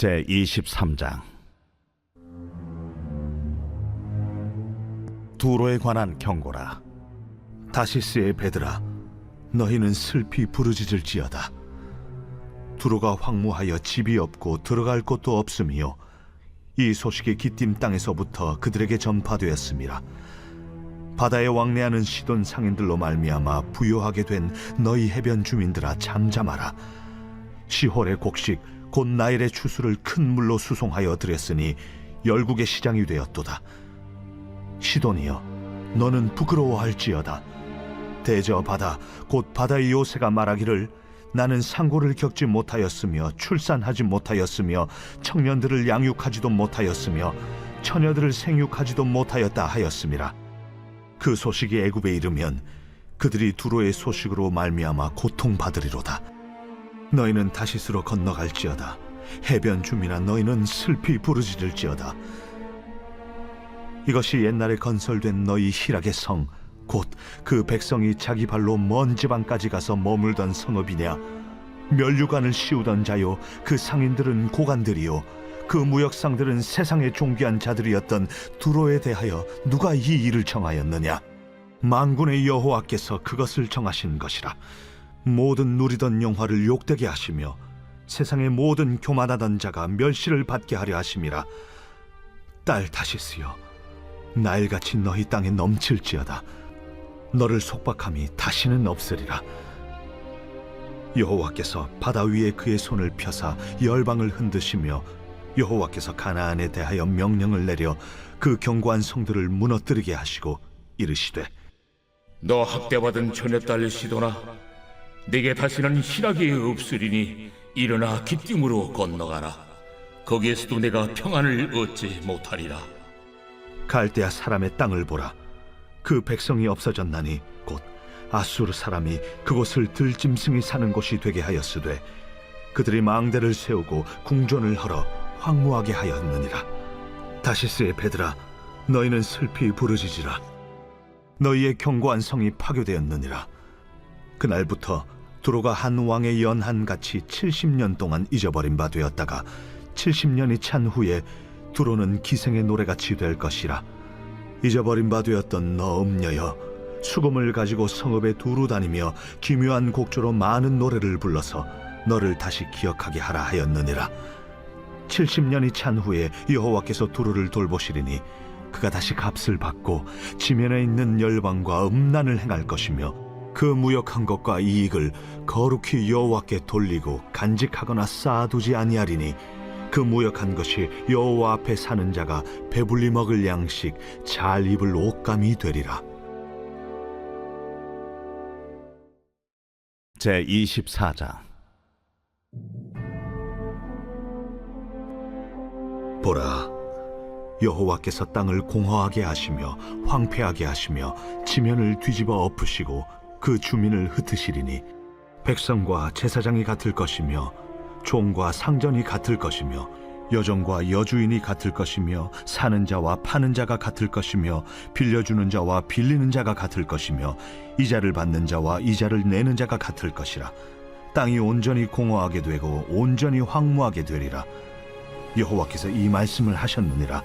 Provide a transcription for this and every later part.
제 23장. 두로에 관한 경고라. 다시스의 베드라 너희는 슬피 부르짖을지어다. 두로가 황무하여 집이 없고 들어갈 곳도 없음이요. 이 소식이 기띔 땅에서부터 그들에게 전파되었음이라. 바다에 왕래하는 시돈 상인들로 말미암아 부요하게 된 너희 해변 주민들아 잠잠하라. 시홀의 곡식 곧 나일의 추수를 큰 물로 수송하여 드렸으니 열국의 시장이 되었도다. 시돈이여 너는 부끄러워할지어다. 대저 바다 곧 바다의 요새가 말하기를 나는 상고를 겪지 못하였으며 출산하지 못하였으며 청년들을 양육하지도 못하였으며 처녀들을 생육하지도 못하였다 하였음이라 그 소식이 애굽에 이르면 그들이 두로의 소식으로 말미암아 고통받으리로다 너희는 다시스로 건너갈지어다. 해변 주민아 너희는 슬피 부르짖을지어다. 이것이 옛날에 건설된 너희 희락의 성 곧 그 백성이 자기 발로 먼 지방까지 가서 머물던 성읍이냐. 멸류관을 씌우던 자요 그 상인들은 고관들이요. 그 무역상들은 세상의 존귀한 자들이었던 두로에 대하여 누가 이 일을 정하였느냐. 만군의 여호와께서 그것을 정하신 것이라 모든 누리던 영화를 욕되게 하시며 세상의 모든 교만하던 자가 멸시를 받게 하려 하심이라. 딸 다시스여 날같이 너희 땅에 넘칠지어다. 너를 속박함이 다시는 없으리라. 여호와께서 바다 위에 그의 손을 펴사 열방을 흔드시며 여호와께서 가나안에 대하여 명령을 내려 그 견고한 성들을 무너뜨리게 하시고 이르시되 너 학대받은 처녀딸 시도나 내게 다시는 희락이 없으리니 일어나 기띔으로 건너가라. 거기에서도 내가 평안을 얻지 못하리라. 갈대아 사람의 땅을 보라. 그 백성이 없어졌나니 곧 아수르 사람이 그곳을 들짐승이 사는 곳이 되게 하였으되 그들이 망대를 세우고 궁전을 헐어 황무하게 하였느니라. 다시스의 베드라 너희는 슬피 부르짖으라. 너희의 견고한 성이 파괴되었느니라. 그날부터 두로가 한 왕의 연한 같이 70년 동안 잊어버린 바 되었다가 70년이 찬 후에 두로는 기생의 노래같이 될 것이라. 잊어버린 바 되었던 너 음녀여 수금을 가지고 성읍에 두루 다니며 기묘한 곡조로 많은 노래를 불러서 너를 다시 기억하게 하라 하였느니라. 70년이 찬 후에 여호와께서 두루를 돌보시리니 그가 다시 값을 받고 지면에 있는 열방과 음란을 행할 것이며 그 무역한 것과 이익을 거룩히 여호와께 돌리고 간직하거나 쌓아두지 아니하리니 그 무역한 것이 여호와 앞에 사는 자가 배불리 먹을 양식 잘 입을 옷감이 되리라. 제 24장. 보라 여호와께서 땅을 공허하게 하시며 황폐하게 하시며 지면을 뒤집어 엎으시고 그 주민을 흩으시리니 백성과 제사장이 같을 것이며 종과 상전이 같을 것이며 여종과 여주인이 같을 것이며 사는 자와 파는 자가 같을 것이며 빌려주는 자와 빌리는 자가 같을 것이며 이자를 받는 자와 이자를 내는 자가 같을 것이라. 땅이 온전히 공허하게 되고 온전히 황무하게 되리라. 여호와께서 이 말씀을 하셨느니라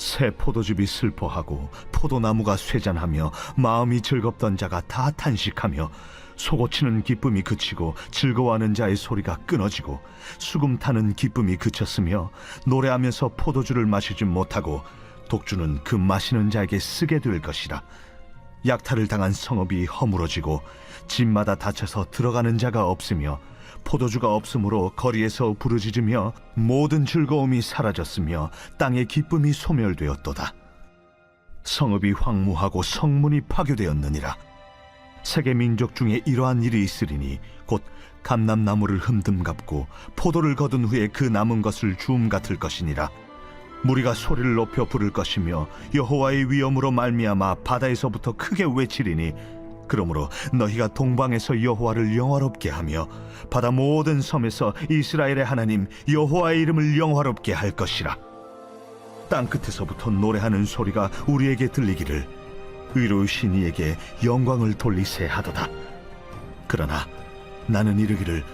새 포도즙이 슬퍼하고 포도나무가 쇠잔하며 마음이 즐겁던 자가 다 탄식하며 속고치는 기쁨이 그치고 즐거워하는 자의 소리가 끊어지고 수금 타는 기쁨이 그쳤으며 노래하면서 포도주를 마시지 못하고 독주는 그 마시는 자에게 쓰게 될 것이라. 약탈을 당한 성읍이 허물어지고 집마다 닫혀서 들어가는 자가 없으며 포도주가 없으므로 거리에서 부르짖으며 모든 즐거움이 사라졌으며 땅의 기쁨이 소멸되었도다. 성읍이 황무하고 성문이 파괴되었느니라. 세계 민족 중에 이러한 일이 있으리니 곧 감람나무를 흠듬 갚고 포도를 거둔 후에 그 남은 것을 주움 같을 것이니라. 무리가 소리를 높여 부를 것이며 여호와의 위엄으로 말미암아 바다에서부터 크게 외치리니 그러므로 너희가 동방에서 여호와를 영화롭게 하며 바다 모든 섬에서 이스라엘의 하나님 여호와의 이름을 영화롭게 할 것이라. 땅 끝에서부터 노래하는 소리가 우리에게 들리기를 의로우신 이에게 영광을 돌리세 하도다. 그러나 나는 이르기를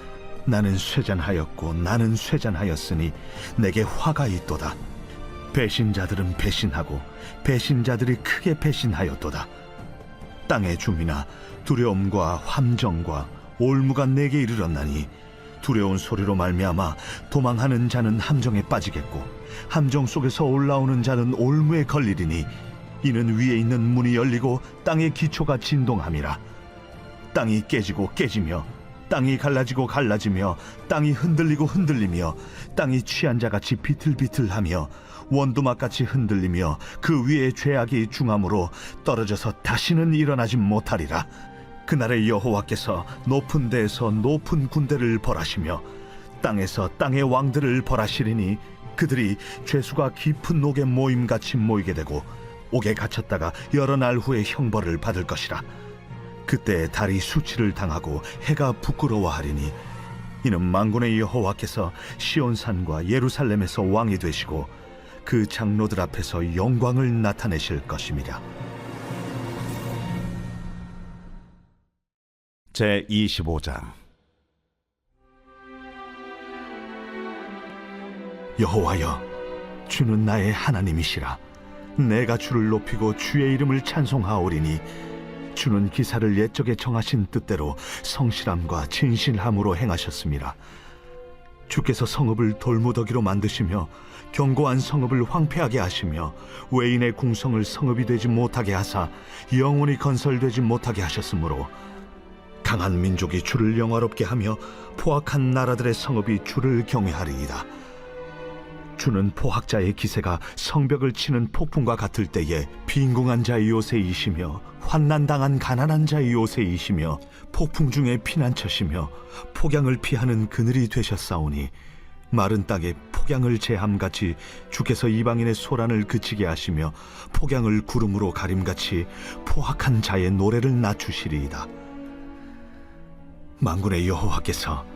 나는 쇠잔하였고 나는 쇠잔하였으니 내게 화가 있도다. 배신자들은 배신하고 배신자들이 크게 배신하였도다 땅의 주민아 두려움과 함정과 올무가 내게 이르렀나니 두려운 소리로 말미암아 도망하는 자는 함정에 빠지겠고 함정 속에서 올라오는 자는 올무에 걸리리니 이는 위에 있는 문이 열리고 땅의 기초가 진동함이라. 땅이 깨지고 깨지며 땅이 갈라지고 갈라지며 땅이 흔들리고 흔들리며 땅이 취한 자같이 비틀비틀하며 원두막같이 흔들리며 그 위에 죄악이 중함으로 떨어져서 다시는 일어나지 못하리라. 그날의 여호와께서 높은 데에서 높은 군대를 벌하시며 땅에서 땅의 왕들을 벌하시리니 그들이 죄수가 깊은 옥에 모임같이 모이게 되고 옥에 갇혔다가 여러 날 후에 형벌을 받을 것이라 그때 달이 수치를 당하고 해가 부끄러워하리니 이는 만군의 여호와께서 시온산과 예루살렘에서 왕이 되시고 그 장로들 앞에서 영광을 나타내실 것입니다. 제 25장 여호와여 주는 나의 하나님이시라 내가 주를 높이고 주의 이름을 찬송하오리니 주는 기사를 옛적에 정하신 뜻대로 성실함과 진실함으로 행하셨습니다 주께서 성읍을 돌무더기로 만드시며 견고한 성읍을 황폐하게 하시며 외인의 궁성을 성읍이 되지 못하게 하사 영원히 건설되지 못하게 하셨으므로 강한 민족이 주를 영화롭게 하며 포악한 나라들의 성읍이 주를 경외하리이다. 주는 포학자의 기세가 성벽을 치는 폭풍과 같을 때에 빈궁한 자의 요새이시며 환난당한 가난한 자의 요새이시며 폭풍 중에 피난처시며 폭양을 피하는 그늘이 되셨사오니 마른 땅에 폭양을 제함같이 주께서 이방인의 소란을 그치게 하시며 폭양을 구름으로 가림같이 포악한 자의 노래를 낮추시리이다. 만군의 여호와께서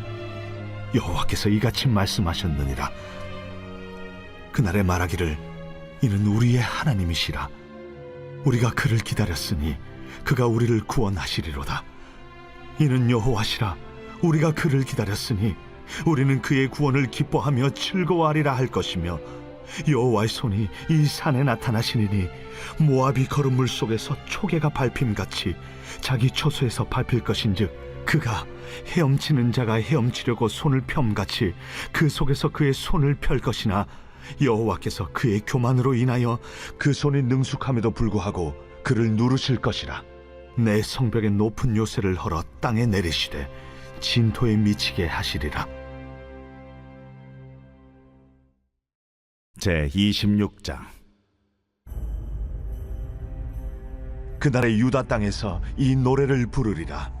여호와께서 이같이 말씀하셨느니라. 그날에 말하기를 이는 우리의 하나님이시라. 우리가 그를 기다렸으니 그가 우리를 구원하시리로다. 이는 여호와시라. 우리가 그를 기다렸으니 우리는 그의 구원을 기뻐하며 즐거워하리라 할 것이며 여호와의 손이 이 산에 나타나시니니 모압이 걸음물 속에서 초계가 밟힘같이 자기 처소에서 밟힐 것인즉 그가 헤엄치는 자가 헤엄치려고 손을 펴같이 그 속에서 그의 손을 펼 것이나 여호와께서 그의 교만으로 인하여 그 손이 능숙함에도 불구하고 그를 누르실 것이라. 내 성벽의 높은 요새를 헐어 땅에 내리시되 진토에 미치게 하시리라. 제 26장. 그날의 유다 땅에서 이 노래를 부르리라.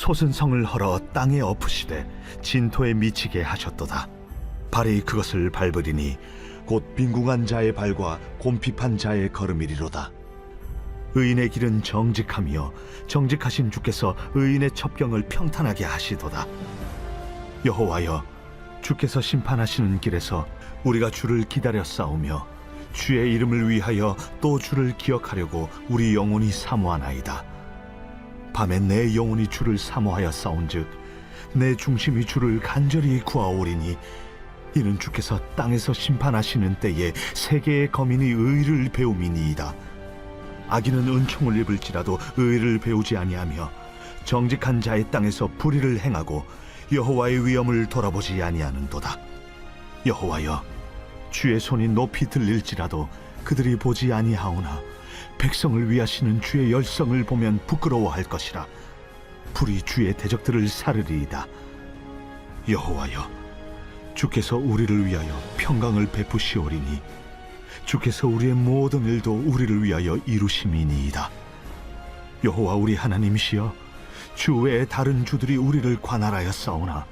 솟은 성을 헐어 땅에 엎으시되 진토에 미치게 하셨도다. 발이 그것을 밟으리니 곧 빈궁한 자의 발과 곰핍한 자의 걸음이리로다. 의인의 길은 정직하며 정직하신 주께서 의인의 첩경을 평탄하게 하시도다. 여호와여, 주께서 심판하시는 길에서 우리가 주를 기다려 싸우며 주의 이름을 위하여 또 주를 기억하려고 우리 영혼이 사모하나이다. 밤에 내 영혼이 주를 사모하여 싸운즉 내 중심이 주를 간절히 구하오리니 이는 주께서 땅에서 심판하시는 때에 세계의 거민이 의를 배움이니이다. 악인은 은총을 입을지라도 의를 배우지 아니하며 정직한 자의 땅에서 불의를 행하고 여호와의 위엄을 돌아보지 아니하는도다. 여호와여, 주의 손이 높이 들릴지라도 그들이 보지 아니하오나 백성을 위하시는 주의 열성을 보면 부끄러워할 것이라. 불이 주의 대적들을 사르리이다. 여호와여, 주께서 우리를 위하여 평강을 베푸시오리니 주께서 우리의 모든 일도 우리를 위하여 이루심이니이다. 여호와 우리 하나님이시여 주 외에 다른 주들이 우리를 관할하여 싸우나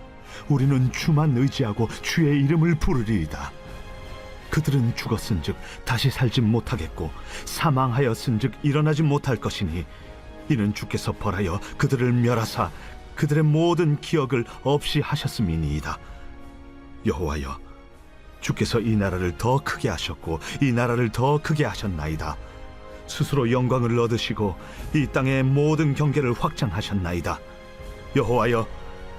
우리는 주만 의지하고 주의 이름을 부르리이다. 그들은 죽었은즉 다시 살지 못하겠고 사망하였은즉 일어나지 못할 것이니 이는 주께서 벌하여 그들을 멸하사 그들의 모든 기억을 없이 하셨음이니이다. 여호와여 주께서 이 나라를 더 크게 하셨고 이 나라를 더 크게 하셨나이다. 스스로 영광을 얻으시고 이 땅의 모든 경계를 확장하셨나이다. 여호와여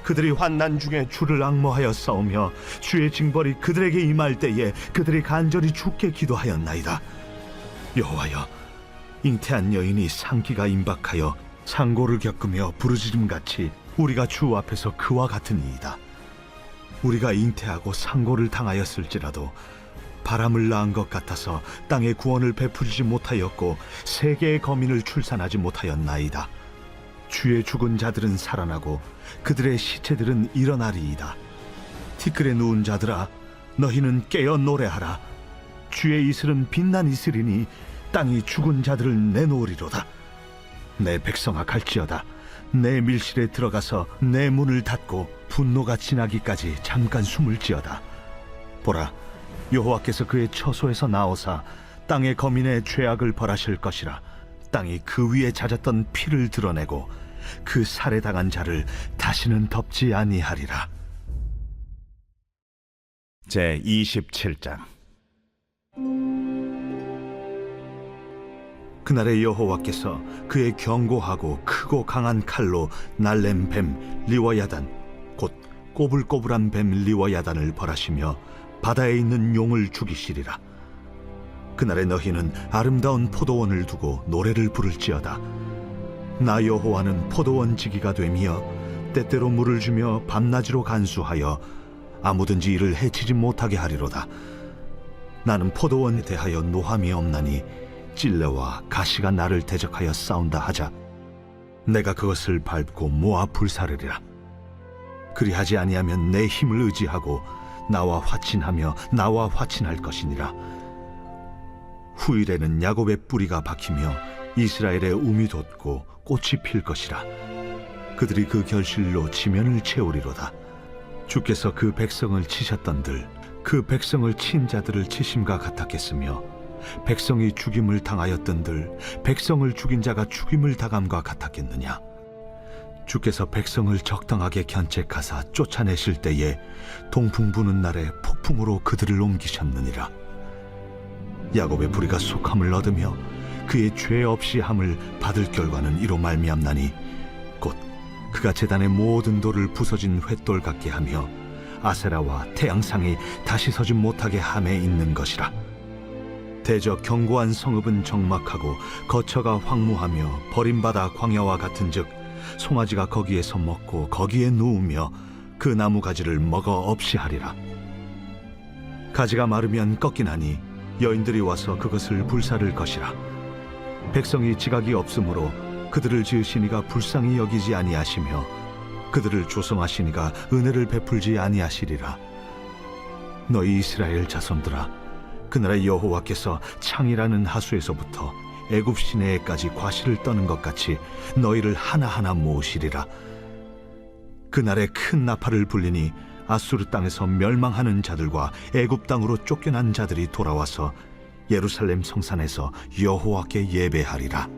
그들이 환난 중에 주를 악모하여 싸우며 주의 징벌이 그들에게 임할 때에 그들이 간절히 주께 기도하였나이다. 여호와여 잉태한 여인이 상기가 임박하여 상고를 겪으며 부르짖음 같이 우리가 주 앞에서 그와 같으니이다. 우리가 잉태하고 상고를 당하였을지라도 바람을 낳은 것 같아서 땅에 구원을 베풀지 못하였고 세계의 거민을 출산하지 못하였나이다. 주의 죽은 자들은 살아나고 그들의 시체들은 일어나리이다. 티끌에 누운 자들아 너희는 깨어 노래하라. 주의 이슬은 빛난 이슬이니 땅이 죽은 자들을 내놓으리로다. 내 백성아 갈지어다. 내 밀실에 들어가서 내 문을 닫고 분노가 지나기까지 잠깐 숨을 지어다. 보라, 여호와께서 그의 처소에서 나오사 땅의 거민의 죄악을 벌하실 것이라. 땅이 그 위에 잦았던 피를 드러내고 그 살해당한 자를 다시는 덮지 아니하리라. 제 27장. 그날의 여호와께서 그의 견고하고 크고 강한 칼로 날렘 뱀 리워야단 곧 꼬불꼬불한 뱀 리워야단을 벌하시며 바다에 있는 용을 죽이시리라. 그날에 너희는 아름다운 포도원을 두고 노래를 부를지어다 나 여호와는 포도원 지기가 되며 때때로 물을 주며 밤낮으로 간수하여 아무든지 이를 해치지 못하게 하리로다. 나는 포도원에 대하여 노함이 없나니 찔레와 가시가 나를 대적하여 싸운다 하자 내가 그것을 밟고 모아 불사르리라. 그리하지 아니하면 내 힘을 의지하고 나와 화친하며 나와 화친할 것이니라. 후일에는 야곱의 뿌리가 박히며 이스라엘의 um이 돋고 꽃이 필 것이라. 그들이 그 결실로 지면을 채우리로다. 주께서 그 백성을 치셨던들 그 백성을 친 자들을 치심과 같았겠으며 백성이 죽임을 당하였던들 백성을 죽인 자가 죽임을 당함과 같았겠느냐? 주께서 백성을 적당하게 견책하사 쫓아내실 때에 동풍 부는 날에 폭풍으로 그들을 옮기셨느니라. 야곱의 불의가 속함을 얻으며 그의 죄 없이 함을 받을 결과는 이로 말미암나니 곧 그가 제단의 모든 돌을 부서진 횃돌 같게 하며 아세라와 태양상이 다시 서지 못하게 함에 있는 것이라. 대저 견고한 성읍은 적막하고 거처가 황무하며 버림받아 광야와 같은즉 송아지가 거기에서 먹고 거기에 누우며 그 나무 가지를 먹어 없이 하리라. 가지가 마르면 꺾이나니 여인들이 와서 그것을 불사를 것이라 백성이 지각이 없으므로 그들을 지으시니가 불쌍히 여기지 아니하시며 그들을 조성하시니가 은혜를 베풀지 아니하시리라. 너희 이스라엘 자손들아 그날의 여호와께서 창이라는 하수에서부터 애굽 시내에까지 과실을 떠는 것 같이 너희를 하나하나 모으시리라. 그 날에 큰 나팔을 불리니 아수르 땅에서 멸망하는 자들과 애굽 땅으로 쫓겨난 자들이 돌아와서 예루살렘 성산에서 여호와께 예배하리라